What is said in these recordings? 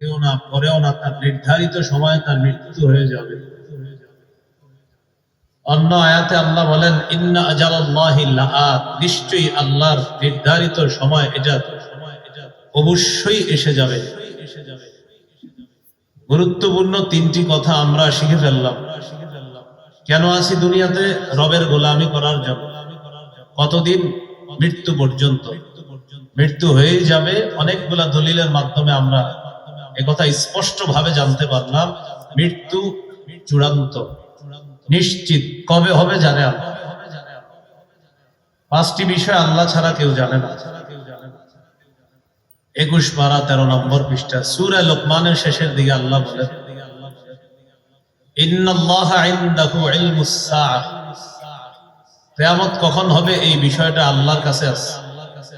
কেউ না, পরেও না, তার নির্ধারিত সময় তার মৃত্যু হয়ে যাবে। অন্য আয়াতে আল্লাহ বলেন, ইন্না আজালাল্লাহি লাআত নিশ্চয়ই আল্লাহর নির্ধারিত সময় এটা অবশ্যই এসে যাবে। গুরুত্বপূর্ণ তিনটি কথা আমরা শিখে ফেললাম। কেন আছি দুনিয়াতে? রবের গোলামি করার জন্য। কতদিন? মৃত্যু পর্যন্ত। মৃত্যু হয়ে যাবে। অনেকগুলা দলিলের মাধ্যমে আমরা একথা স্পষ্ট ভাবে জানতে পারলাম, মৃত্যু চূড়ান্ত। নিশ্চিত। কবে হবে জানে পাঁচটি বিষয় আল্লাহ ছাড়া কেউ জানে না। একুশ পারা তেরো নম্বর পৃষ্ঠা। সুরা লোকমানের শেষের দিকে আল্লাহ সাআহ। কিয়ামত কখন হবে এই বিষয়টা আল্লাহর কাছে আছে।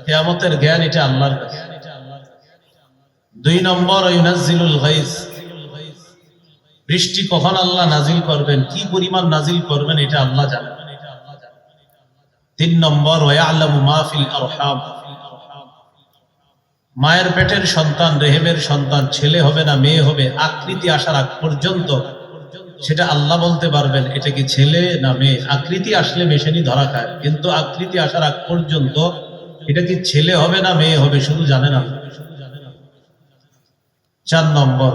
কিয়ামতের জ্ঞান এটা আল্লাহর কাছে। দুই নম্বর বৃষ্টি কখন আল্লাহ নাজিল করবেন? কি পরিমাণ নাজিল করবেন এটা আল্লাহ জানেন তিন নম্বর মায়ের পেটের সন্তান রেহেমের সন্তান, ছেলে হবে না, মেয়ে হবে, আকৃতি আসার আগ পর্যন্ত সেটা আল্লাহ বলতে পারবেন, এটা কি ছেলে না মেয়ে? আকৃতি আসলে মেশানি ধরা খায়, কিন্তু আকৃতি আসার আগ পর্যন্ত এটা কি ছেলে হবে না, মেয়ে হবে, শুধু জানেন আল্লাহ চার নম্বর।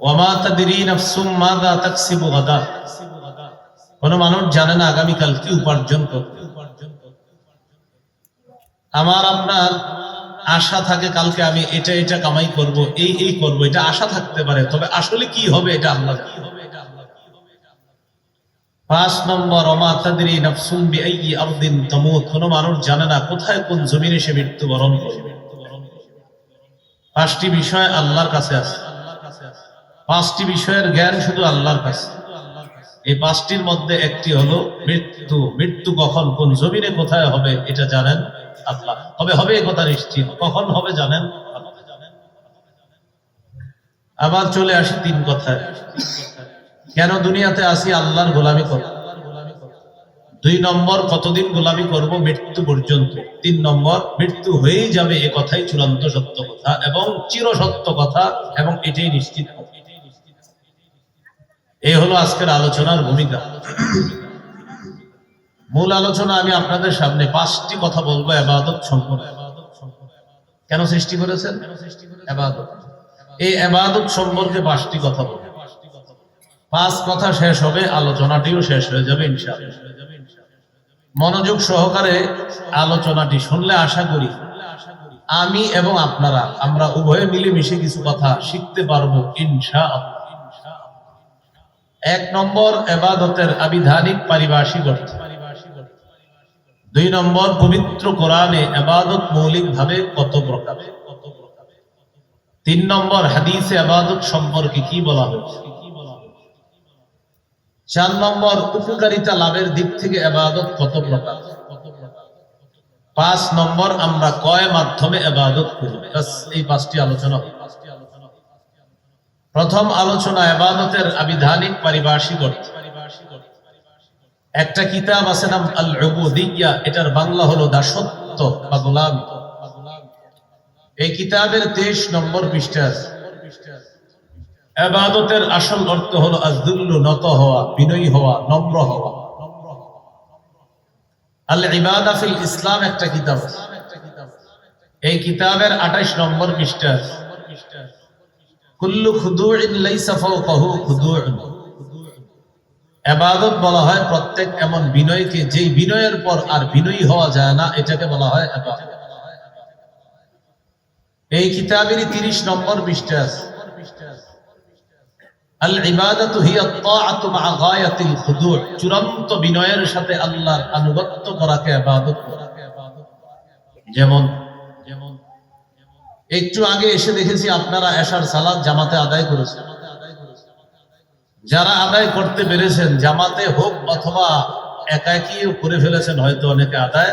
ওয়ামা তাদরি নাফসুম মাযা তাকসিবু গাদা। মানুষ জানে না আগামীকাল কি উপার্জন আমার আপনার আশা থাকে কালকে আমি এটা এটা কামাই করব, এই এই করব, এটা আশা থাকতে পারে, তবে আসলে কি হবে এটা আল্লাহ জানে। পাঁচ নম্বর অমা তাদরি নাফসুম কোন মানুষ জানে না কোথায় কোন জমিনে সে মৃত্যুবরণ করবে। পাঁচটি বিষয় আল্লাহর কাছে আছে। পাঁচটি বিষয়ের জ্ঞান শুধু আল্লাহর কাছে। এই পাঁচটির মধ্যে একটি হলো মৃত্যু। মৃত্যু কখন, কোন জমিনে কোথায় হবে, এটা জানেন আল্লাহ। তবে হবে এ কথা নিশ্চিত। কখন হবে জানেন। আবার চলে আসি তিন কথায়। কেন দুনিয়াতে আসি আল্লাহর গোলামি কর দুই নম্বর, কতদিন গোলামি করব মৃত্যু পর্যন্ত? তিন নম্বর, মৃত্যু হয়েই যাবে এ কথাই চূড়ান্ত সত্য কথা এবং চির সত্য কথা এবং এটাই নিশ্চিত। এই হলো আজকের আলোচনার ভূমিকা। মূল আলোচনা আমি আপনাদের সামনে পাঁচটি কথা বলব এবাদত সম্পর্কে। কেন সৃষ্টি করেছেন? এই এবাদত সম্পর্কে পাঁচটি কথা বলব। পাঁচ কথা শেষ হবে, আলোচনাটিও শেষ হয়ে যাবে, ইনশাআল্লাহ। মনোযোগ সহকারে আলোচনাটি শুনলে আশা করি আমি এবং আপনারা, আমরা উভয়ে মিলেমিশে কিছু কথা শিখতে পারব, ইনশাআল্লাহ। এক নম্বর এবাদতের আবিধানিক পারিভাষিক অর্থ দুই নম্বর পবিত্র কোরআনে এবাদত মৌলিক ভাবে কত প্রকার? তিন নম্বর হাদিসে আবাদত সম্পর্কে কি বলা হয়েছে? চার নম্বর, উপকারিতা লাভের দিক থেকে আবাদত কত প্রকার পাঁচ নম্বর, আমরা কয় মাধ্যমে আবাদত করি এই পাঁচটি আলোচনা। প্রথম আলোচনা আবাদতের আবিধানিক পারিভাষিক অর্থ। একটা কিতাব আছে নাম আল উবুদিয়্যা এটার বাংলা হলো দাসত্ব বা গোলামি। এই কিতাবের তেইশ নম্বর পৃষ্ঠা আছে আবাদতের আসল অর্থ হলো আজদুল্লু নত হওয়া, বিনয়ী হওয়া, নম্র হওয়া। ইসলাম একটা কিতাব এই কিতাবের আঠাইশ নম্বর পৃষ্ঠা কুল্লু বলা হয় প্রত্যেক এমন বিনয়কে, যেই বিনয়ের পর আর বিনয়ী হওয়া যায় না, এটাকে বলা হয় এই কিতাবেরই তিরিশ নম্বর পৃষ্ঠা আল ইবাদাতু হিয়া তাআতু মা গায়াতিল খুদু' বিনয়ের সাথে আল্লাহর আনুগত্য করাকে ইবাদত। যেমন যেমন, একটু আগে এসে দেখেছি আপনারা এশার সালাত জামাতে আদায় করেছেন যারা আদায় করতে পেরেছেন, জামাতে হোক অথবা একাকিও করে ফেলেছেন, হয়তো অনেকে আদায়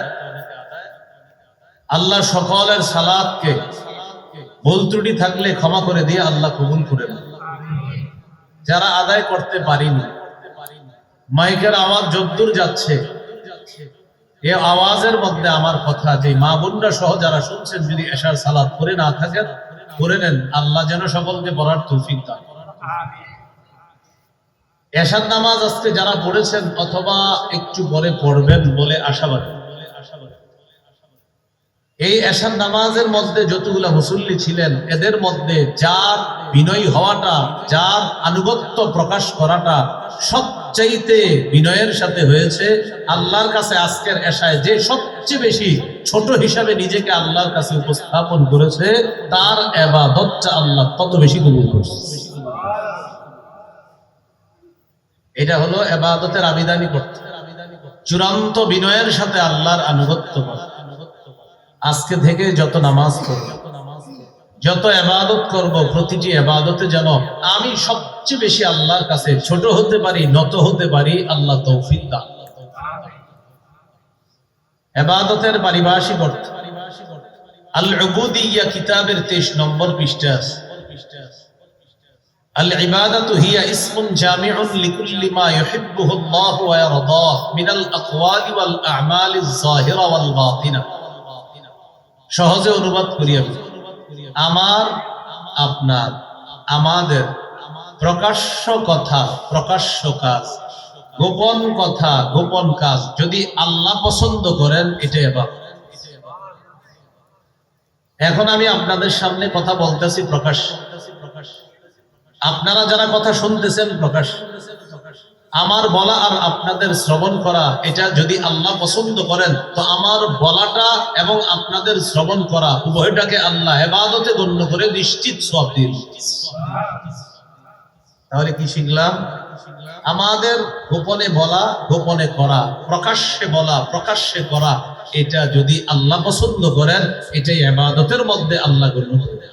আল্লাহ সকলের সালাদকে ভুল ত্রুটি থাকলে ক্ষমা করে দিয়ে আল্লাহ কবুল করে। যারা আদায় করতে পারিনি। মাইকের আওয়াজ যদ্দূর যাচ্ছে, এ আওয়াজের মধ্যে আমার কথা, যে মা বোনরা সহ যারা শুনছেন, যদি এশার সালাদ করে না থাকেন করে নেন। আল্লাহ যেন সকলকে পড়ার তৌফিক দান এশার নামাজ আজকে যারা পড়েছেন, অথবা একটু পরে পড়বেন বলে আশাবাদী। এই এশার নামাজের মধ্যে যতগুলা মুসল্লি ছিলেন, এদের মধ্যে যার বিনয়ী হওয়াটা, যার আনুগত্য প্রকাশ করাটা সবচাইতে বিনয়ের সাথে হয়েছে। আল্লাহর কাছে আজকের এশায় যে সবচেয়ে বেশি ছোট হিসাবে নিজেকে আল্লাহর কাছে উপস্থাপন করেছে, তার এবাদতটা আল্লাহ তত বেশি কবুল করছে। এটা হলো এবাদতের আবিদানি করতে চূড়ান্ত বিনয়ের সাথে আল্লাহর আনুগত্য করা। আজকে থেকে যত নামাজ পড়ব, যত এবাদত করব, প্রতিটি এবাদতে যেন আমি সবচেয়ে বেশি আল্লাহর কাছে ছোট হতে পারি, নত হতে পারি, আল্লাহ তৌফিক দান। এবাদতের পারিভাষিক অর্থ আল উবুদিয়া কিতাবের 23 নম্বর পৃষ্ঠা আছে। আল ইবাদাতু হিয়া ইসমুন জামিউন লিকুল্লি মা ইউহিব্বুহু আল্লাহ ওয়া ইয়ারদাহ মিনাল আকওয়ালি ওয়াল আ'মালিজ জাহিরা ওয়াল বাতিনা। সহজে অনুবাদ করি আমি। আমার, আপনার, আমাদের প্রকাশ্য কথা, প্রকাশ্য কাজ, গোপন কথা, গোপন কাজ যদি আল্লাহ পছন্দ করেন, এটাই এবার এখন আমি আপনাদের সামনে কথা বলতেছি প্রকাশ। আপনারা যারা কথা শুনতেছেন, প্রকাশ। আমার বলা আর আপনাদের শ্রবণ করা, এটা যদি আল্লাহ পছন্দ করেন, তো আমার বলাটা এবং আপনাদের শ্রবণ করা, উভয়টাকে আল্লাহ হেবাদতে গণ্য করে নিশ্চিত সব দিন। তাহলে কি শিখলাম? আমাদের গোপনে বলা, গোপনে করা, প্রকাশ্যে বলা, প্রকাশ্যে করা, এটা যদি আল্লাহ পছন্দ করেন, এটাই এবাদতের মধ্যে আল্লাহ গণ্য করে।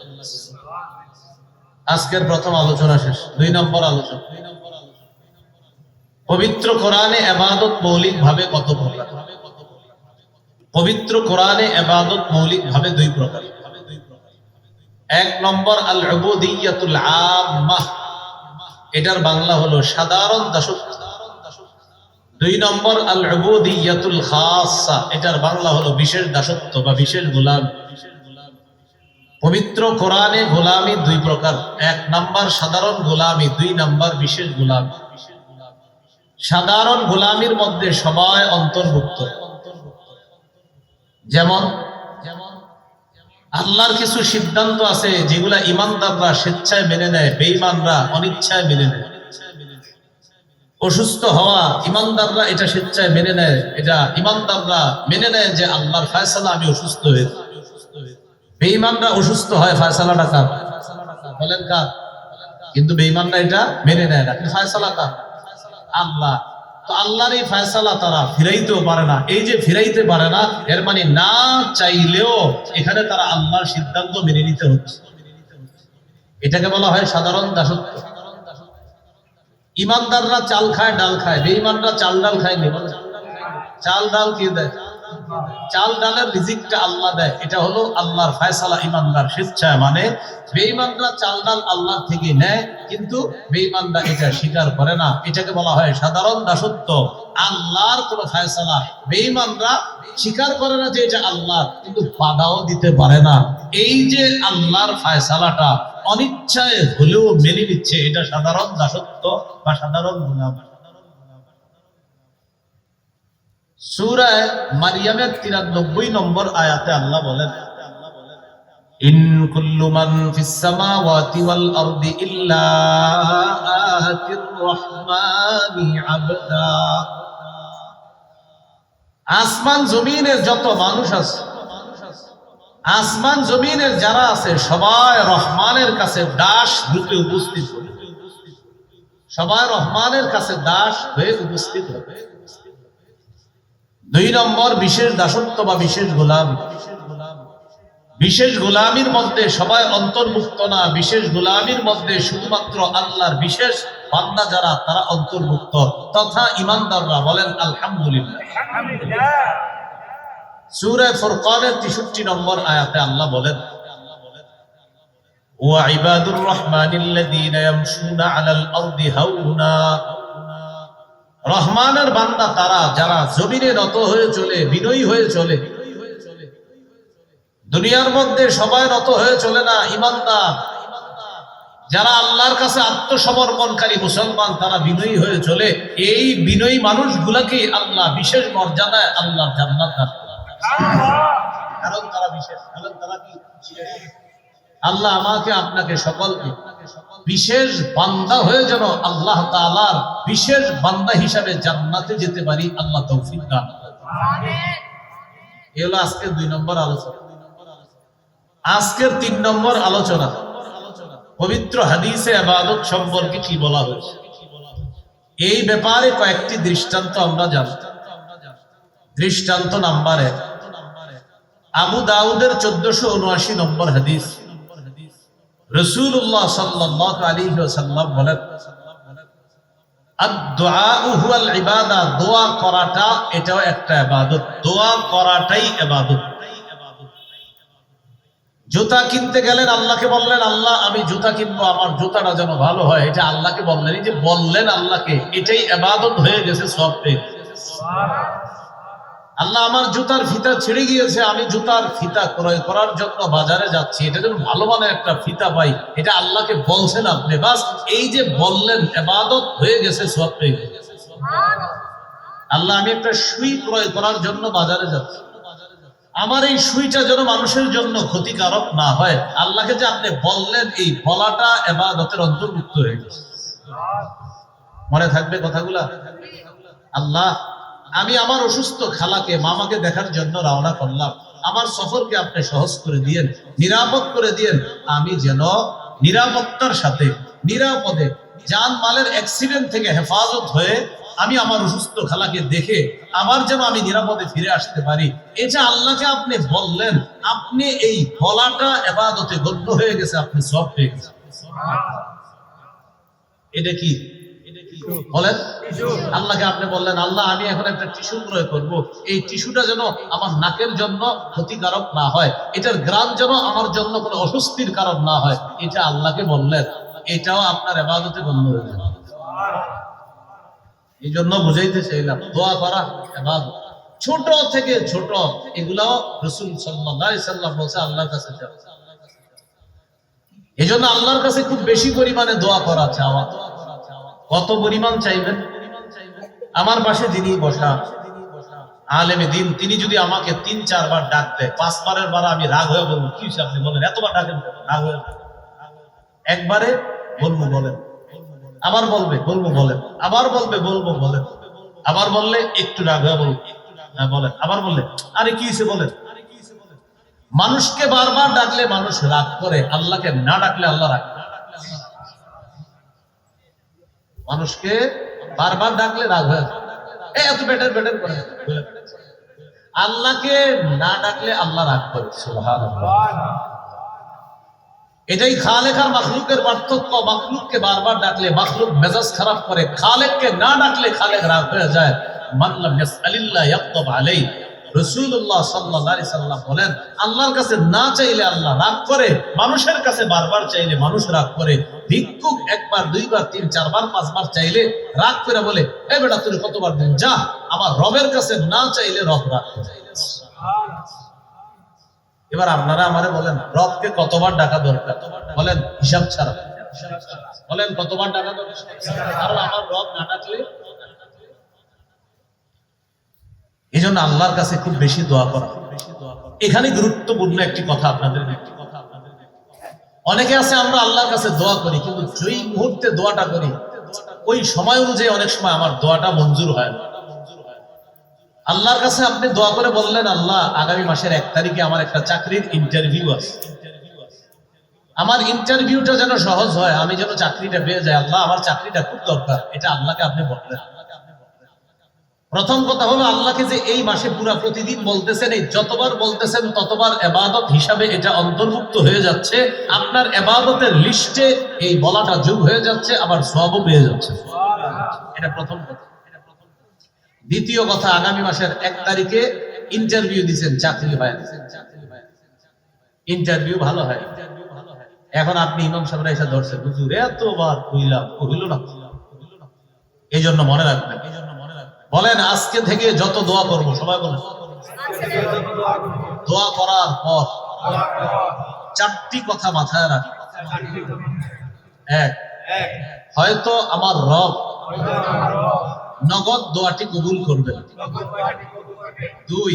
আজকের প্রথম আলোচনা শেষ। দুই নম্বর আলোচনা। পবিত্র কোরআনে এবাদত মৌলিক ভাবে কত প্রকার? পবিত্র কোরআনে এবাদত মৌলিক ভাবে দুই প্রকার। এক নম্বর আল উবুদিয়াতুল আম্মাহ এটার বাংলা হলো সাধারণ দাসত্ব। দুই নম্বর আল উবুদিয়াতুল খাসা। এটার বাংলা হলো বিশেষ দাসত্ব বা বিশেষ গোলাম। পবিত্র কোরআনে গোলামি দুই প্রকার। এক নাম্বার সাধারণ গোলামি, দুই নাম্বার বিশেষ গোলামি। সাধারণ গোলামির মধ্যে সবাই অন্তর্ভুক্ত। যেমন, আল্লাহর কিছু সিদ্ধান্ত আছে যেগুলা ইমানদাররা স্বেচ্ছায় মেনে নেয়, বেঈমানরা অনিচ্ছায় মেনে নেয়। অসুস্থ হওয়া ইমানদাররা এটা স্বেচ্ছায় মেনে নেয়। এটা ইমানদাররা মেনে নেয় যে আল্লাহর ফায়সালা আমি অসুস্থ হয়েছি বেঈমানরা অসুস্থ হয় ফায়সালাটা কার? বলেন কার? কিন্তু বেঈমানরা এটা মেনে নেয় না। কিন্তু ফায়সালা কার? আল্লাহ। তো আল্লাহর এই ফয়সালা তারা ফিরাইতেও পারে না। এই যে ফিরাইতে পারে না, এর মানে না চাইলেও এখানে তারা আল্লাহর সিদ্ধান্ত মেনে নিতে হচ্ছে। এটাকে বলা হয় সাধারণ দাসত্ব। ইমানদাররা চাল খায়, ডাল খায়। বেঈমানরা চাল ডাল খায় চাল ডাল কি দেয়? চাল ডালের রিজিকটা আল্লাহ দেয়। এটা হলো আল্লাহর ফায়সালা ইমানদার স্বেচ্ছায় মানে বেঈমানরা চাল ডাল আল্লাহ থেকে নেয়, কিন্তু বেঈমানরা এটা স্বীকার করে না। এটাকে বলা হয় সাধারণ দাসত্ব। আল্লাহর কোন ফায়সালা বেঈমানরা স্বীকার করে না যে এটা আল্লাহ, কিন্তু বাধাও দিতে পারে না। এই যে আল্লাহর ফায়সালাটা অনিচ্ছায় হলেও মেনে নিচ্ছে, এটা সাধারণ দাসত্ব বা সাধারণ গুণাম সুরায় মারিয়ামের তিরানব্বই নম্বর আয়াতে আল্লাহ বলেন মান আসমান জমিনের যত মানুষ আছে, আসমান জমিনের যারা আছে, সবাই রহমানের কাছে দাস রূপে উপস্থিত। হবে সবাই রহমানের কাছে দাস হয়ে উপস্থিত হবে। দুই নম্বর বিশেষ দাসত্ব বা বিশেষ গোলাম বিশেষ গোলামির মধ্যে সবাই অন্তর্ভুক্ত না বিশেষ গোলামির মধ্যে শুধুমাত্র আল্লাহর বিশেষ বান্দা যারা তারা অন্তর্ভুক্ত তথা ইমানদাররা বলেন আলহামদুলিল্লাহ সূরা ফুরকানের 63 নম্বর আয়াতে আল্লাহ বলেন وعباد الرحمن الذين يمشون على الأرض هونا রহমানের বান্দা তারা, যারা জমিনে নত হয়ে চলে, বিনয়ী হয়ে চলে। দুনিয়ার মধ্যে সবাই নত হয়ে চলে না, ইমানদার। যারা আল্লাহর কাছে আত্মসমর্পণকারী মুসলমান, তারা বিনয়ী হয়ে চলে। এই বিনয়ী মানুষগুলাকে আল্লাহ বিশেষ মর্যাদায় আল্লাহ জান্নাত দান। কারণ তারা বিশেষ, কারণ তারা কি? আল্লাহ আমাকে, আপনাকে সকলকে বিশেষ বান্দা হয়ে যেন আল্লাহ তাআলার বিশেষ বান্দা হিসাবে জান্নাতে যেতে পারি, আল্লাহ তৌফিক এ হলো দুই নম্বর আলোচনা। আজকের তিন নম্বর আলোচনা। পবিত্র হাদিসে আবাদত সম্পর্কে কি বলা হয়েছে? এই ব্যাপারে কয়েকটি দৃষ্টান্ত আমরা দৃষ্টান্ত নাম্বার এক। আবু দাউদের চোদ্দশো উনআশি নম্বর হাদিস। রসুল্লাহ সাল্লাহ আলী সাল্লাম বলেন জুতা কিনতে গেলেন, আল্লাহকে বললেন, আল্লাহ, আমি জুতা কিনবো, আমার জুতাটা যেন ভালো হয়। এটা আল্লাহকে বললেন যে বললেন আল্লাহকে। এটাই এবাদত হয়ে গেছে সব পেয়ে আল্লাহ আমার জুতার ফিতা ছিঁড়ে গিয়েছে, আমি জুতার ফিতা ক্রয় করার জন্য বাজারে যাচ্ছি। এটা যেন ভালো মানের একটা ফিতা পাই, এটা আল্লাহকে বলছেন আপনি। বাস এই যে বললেন, এবাদত হয়ে গেছে সব পেয়ে গেছে আল্লাহ, আমি একটা সুই ক্রয় করার জন্য বাজারে যাচ্ছি। আমার এই সুইটা যেন মানুষের জন্য ক্ষতিকারক না হয়। আল্লাহকে যে আপনি বললেন, এই বলাটা এবাদতের অন্তর্ভুক্ত হয়ে গেছে। মনে থাকবে কথাগুলা? আল্লাহ আমি আমার অসুস্থ খালাকে, মামাকে দেখার জন্য রওনা করলাম। আমার সফরকে আপনি সহজ করে দিয়েন, নিরাপদ করে দিয়েন। আমি যেন নিরাপত্তার সাথে, নিরাপদে জান মালের অ্যাক্সিডেন্ট থেকে হেফাজত হয়ে আমি আমার অসুস্থ খালাকে দেখে আবার যেন আমি নিরাপদে ফিরে আসতে পারি। এটা আল্লাহকে আপনি বললেন। আপনি এই বলাটা এবাদতে গণ্য হয়ে গেছে, আপনি সব পেয়ে গেছেন। এটা কি? বলেন, আল্লাহকে আপনি বললেন, আল্লাহ, আমি এখন একটা টিস্যু ক্রয় করব। এই টিস্যুটা যেন আমার নাকের জন্য ক্ষতিকারক না হয়। এটার গ্রাম যেন আমার জন্য কোনো অস্বস্তির কারণ না হয়। এটা আল্লাহকে বললেন। এটাও আপনার এবাদতে গণ্য হয়ে যাবে। এই জন্য বুঝাইতে চাইলাম, দোয়া করা, এবাদত। ছোট থেকে ছোট, এগুলাও রসুল সাল্লাহ বলছে আল্লাহর কাছে এই জন্য আল্লাহর কাছে খুব বেশি পরিমাণে দোয়া করা, চাওয়া। কত পরিমাণ চাইবেন? আমার পাশে যিনি বসা, আলেমে দিন, তিনি যদি আমাকে তিন, চারবার ডাক দেয়, পাঁচবারের বার আমি রাগ হয়ে বলব, কি আপনি বলেন, এতবার ডাকেন রাগ হয়ে একবারে বলব বলেন। আবার বলবে, বলব বলেন। আবার বলবে, বলব বলেন। আবার বললে একটু রাগ হয়ে বলব। হ্যাঁ বলেন। আবার বললে, আরে কি হয়েছে বলেন? মানুষকে বারবার ডাকলে মানুষ রাগ করে, আল্লাহকে না ডাকলে আল্লাহ রাগ করে। মানুষকে বারবার ডাকলে রাগ হয়ে যায়। এত বেটার বেটার করে। আল্লাহকে না ডাকলে আল্লাহ রাগ করে। এটাই খালেক আর মাখলুকের পার্থক্য। মাখলুককে বারবার ডাকলে মাখলুক মেজাজ খারাপ করে। খালেককে না ডাকলে খালেক রাগ হয়ে যায়। মানলাম ইয়াকতাব আলাই আলাইহি সাল্লাম বলেন, আল্লাহর কাছে না চাইলে আল্লাহ রাগ করে, মানুষের কাছে বারবার চাইলে মানুষ রাগ করে। ভিক্ষুক একবার, দুইবার, তিন, চারবার, পাঁচবার চাইলে রাগ করে বলে, এ বেটা কতবার দিন যা, আমার রবের কাছে না চাইলে রব রাগ এবার আপনারা আমারে বলেন, রবকে কতবার ডাকা দরকার? বলেন, হিসাব ছাড়া। বলেন, কতবার ডাকা দরকার? কারণ আমার রব না ডাকলে এই জন্য আল্লাহর কাছে খুব বেশি দোয়া করা। এখানে গুরুত্বপূর্ণ একটি কথা আপনাদের একটি কথা অনেকে আছে, আমরা আল্লাহর কাছে দোয়া করি, কিন্তু যেই মুহূর্তে দোয়াটা করি, ওই সময় অনুযায়ী অনেক সময় আমার দোয়াটা মঞ্জুর হয় না। আল্লাহর কাছে আপনি দোয়া করে বললেন, আল্লাহ, আগামী মাসের এক তারিখে আমার একটা চাকরির ইন্টারভিউ আছে। আমার ইন্টারভিউটা যেন সহজ হয়, আমি যেন চাকরিটা পেয়ে যাই। আল্লাহ, আমার চাকরিটা খুব দরকার। এটা আল্লাহকে আপনি বললেন। প্রথম কথা হলো আল্লাহকে যে এই মাসে পুরা প্রতিদিন বলতেছেন, এই যতবার বলতেছেন ততবার এবাদত হিসাবে এটা অন্তর্ভুক্ত হয়ে যাচ্ছে। আপনার এবাদতের লিস্টে এই বলাটা যোগ হয়ে যাচ্ছে, আবার সবও পেয়ে যাচ্ছে। এটা প্রথম কথা। দ্বিতীয় কথা, আগামী মাসের এক তারিখে ইন্টারভিউ দিচ্ছেন চাকরি হয় ইন্টারভিউ ভালো হয়। এখন আপনি ইমাম সাহেবরা এসে ধরছেন হুজুর, এতবার কইলাম, কহিল না। এই জন্য মনে রাখবেন। বলেন, আজকে থেকে যত দোয়া করব, সবাই বলেন। দোয়া করার পর চারটি কথা মাথায় রাখ। এক, হয়তো আমার রব নগদ দোয়াটি কবুল করবে দুই,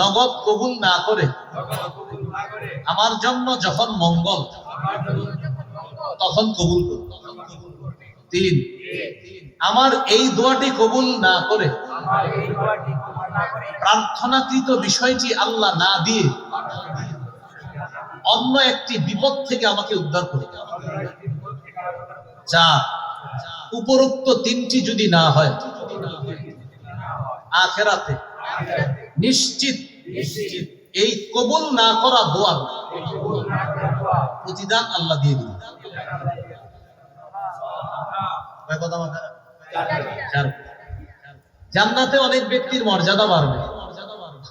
নগদ কবুল না করে আমার জন্য যখন মঙ্গল, তখন কবুল করবে তিন আমার এই দোয়াটি কবুল না করে, প্রার্থনাকৃত বিষয়টি আল্লাহ না দিয়ে অন্য একটি বিপদ থেকে আমাকে উদ্ধার করে চার উপরোক্ত তিনটি যদি না হয়, আখেরাতে নিশ্চিত এই কবুল না করা দোয়া প্রতিদান আল্লাহ দিয়ে কয় জান্নাতে অনেক ব্যক্তির মর্যাদা বাড়বে।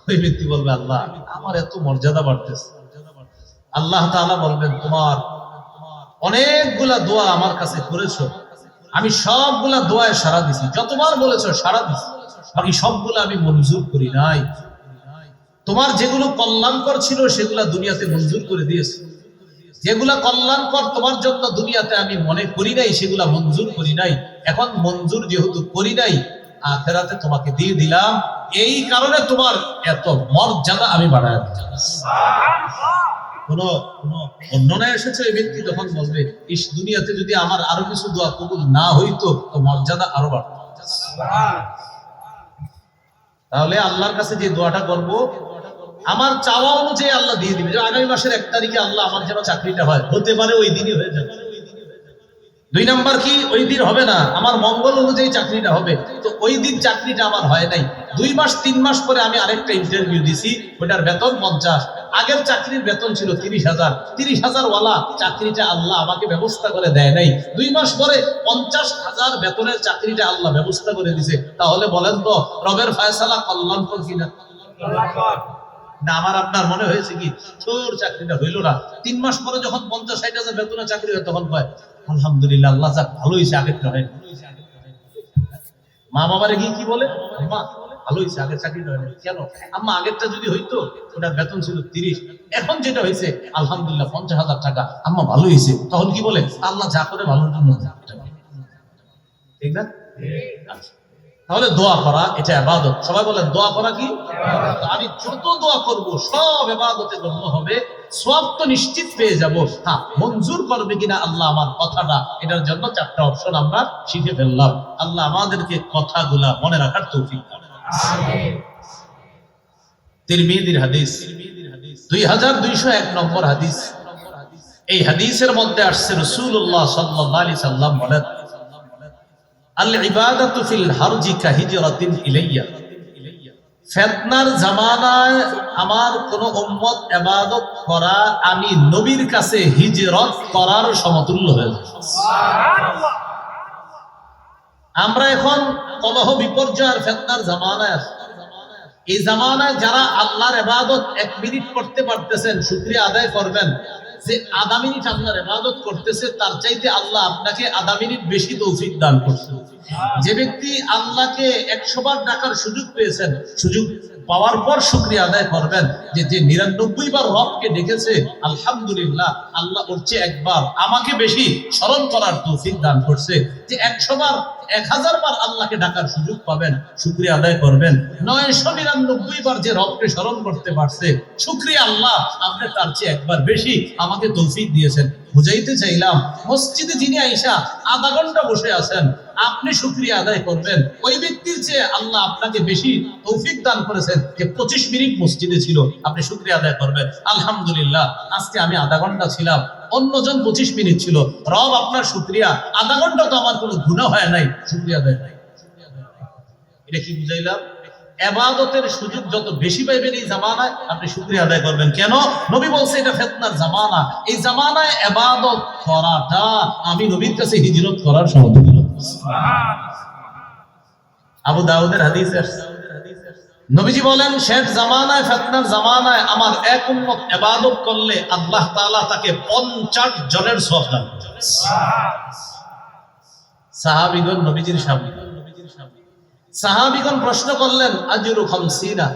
ওই ব্যক্তি বলবে, আল্লাহ, আমার এত মর্যাদা বাড়তেছে। আল্লাহ তাআলা বলবেন, তোমার অনেকগুলা দোয়া আমার কাছে করেছ। আমি সবগুলা দোয়ায় সারা দিছি। যতবার বলেছ সারা দিছি। বাকি সবগুলা আমি মঞ্জুর করি নাই। তোমার যেগুলো কল্যাণকর ছিল, সেগুলা দুনিয়াতে মঞ্জুর করে দিয়েছে। যেগুলা কল্যাণকর তোমার জন্য দুনিয়াতে আমি মনে করি নাই, সেগুলা মঞ্জুর করি নাই। এখন মঞ্জুর যেহেতু করি নাই, আখেরাতে তোমাকে দিয়ে দিলাম। এই কারণে তোমার এত মর্যাদা আমি বাড়ায় দিলাম। তাহলে আল্লাহর কাছে যে দোয়াটা করব আমার চাওয়া অনুযায়ী আল্লাহ দিয়ে দিবে। আগামী মাসের এক তারিখে আল্লাহ আমার যেন চাকরিটা হয়। হতে পারে ওই দিনই হয়ে যাবে। দুই নাম্বার কি? ওই দিন হবে না। আমার মঙ্গল অনুযায়ী চাকরিটা হবে। তো ওই দিন চাকরিটা আমার হয় নাই। দুই মাস, তিন মাস পরে আমি আরেকটা ইন্টারভিউ দিছি। ওটার বেতন পঞ্চাশ। আগের চাকরির বেতন ছিল তিরিশ হাজার। তিরিশ হাজার ওয়ালা চাকরিটা আল্লাহ আমাকে ব্যবস্থা করে দেয় নাই। দুই মাস পরে পঞ্চাশ হাজার বেতনের চাকরিটা আল্লাহ ব্যবস্থা করে দিছে। তাহলে বলেন তো, রবের ফায়সালা কল্যাণকর কিনা না, আমার আপনার মনে হয়েছে কি? তোর চাকরিটা হইল না। তিন মাস পরে যখন পঞ্চাশ, ষাট হাজার বেতনের চাকরি হয়, তখন কয়, আলহামদুলিল্লাহ, আল্লাহ যাক ভালো হয়েছে আগেরটা হয় মা বাবারে কি বলে? মা, ভালো হয়েছে, আগের চাকরিটা কেন? আম্মা, আগেরটা যদি হইতো, ওটার বেতন ছিল তিরিশ। এখন যেটা হয়েছে, আলহামদুলিল্লাহ, পঞ্চাশ হাজার টাকা। আম্মা, ভালো হয়েছে। তখন কি বলে? আল্লাহ যা করে, ভালোর জন্য ঠিক না? আচ্ছা তাহলে দোয়া করা এটা আবাদত। সবাই বলেন দোয়া করা কি? আমি যত দোয়া করব সব এবাদতে গণ্য হবে সব তো নিশ্চিত পেয়ে যাব। হ্যাঁ মঞ্জুর করবে কিনা আল্লাহ আমার কথাটা এটার জন্য চারটা অপশন আমরা শিখে ফেললাম। আল্লাহ আমাদেরকে কথাগুলা মনে রাখার তৌফিক। তিরমিজির হাদিস দুই হাজার দুইশো এক নম্বর হাদিস। এই হাদিসের মধ্যে আসছে রসুল্লাহ সাল্লাহ আলি সাল্লাম বলেন আমি নবীর কাছে হিজরত করার সমতুল্য হয়ে আমরা এখন কলহ বিপর্যয় ফেতনার জামানায় এই জামানায় যারা আল্লাহর এবাদত এক মিনিট করতে পারতেছেন, শুক্রিয়া আদায় করবেন যে আধা মিনিট আপনার এবাদত করতেছে, তার চাইতে আল্লাহ আপনাকে আধা বেশি তৌফিক দান করছে। যে ব্যক্তি আল্লাহকে একশো বার ডাকার সুযোগ পেয়েছেন, সুযোগ পাওয়ার পর শুক্রিয়া আদায় করবেন, যে যে নিরানব্বই বার রবকে ডেকেছে, আলহামদুলিল্লাহ, আল্লাহ করছে একবার আমাকে বেশি স্মরণ করার তৌফিক দান করছে। যে একশো বার এক হাজার বার আল্লাহকে ডাকার সুযোগ পাবেন, শুক্রিয়া আদায় করবেন। নয়শো নিরানব্বই বার যে রবকে স্মরণ করতে পারছে, শুক্রিয়া আল্লাহ, আপনি তার চেয়ে একবার বেশি আমাকে তৌফিক দিয়েছেন। বুঝাইতে চাইলাম, মসজিদে যিনি আইসা আধা ঘণ্টা বসে আছেন, আপনি শুক্রিয়া আদায় করবেন। ওই ব্যক্তির চেয়ে আল্লাহ আপনাকে বেশি তৌফিক দান করেছেন যে পঁচিশ মিনিট মসজিদে ছিল, আপনি শুক্রিয়া আদায় করবেন। আলহামদুলিল্লাহ, আজকে আমি আধা ঘণ্টা ছিলাম অন্যজন পঁচিশ মিনিট ছিল। রব আপনার শুক্রিয়া। আধা ঘণ্টা তো আমার কোনো গুণা হয় নাই শুক্রিয়া আদায় নাই। এটা কি বুঝাইলাম? এবাদতের সুযোগ যত বেশি পাইবেন এই জামানায় আপনি শুক্রিয়া আদায় করবেন। কেন? নবী বলছে এটা ফেতনার জামানা। এই জামানায় এবাদত করাটা আমি নবীর কাছে হিজরত করার সমর্থন আবু দাউদের হাদিস আসছে। নবীজি বলেন, শেষ জামানায়, ফেতনার জামানায় আমার এক উন্মত এবাদত করলে আল্লাহ তালা তাকে পঞ্চাশ জনের সব দান। সাহাবিগণ, নবীজির সামনে সাহাবিগণ প্রশ্ন করলেন, আজিরু খামসিনা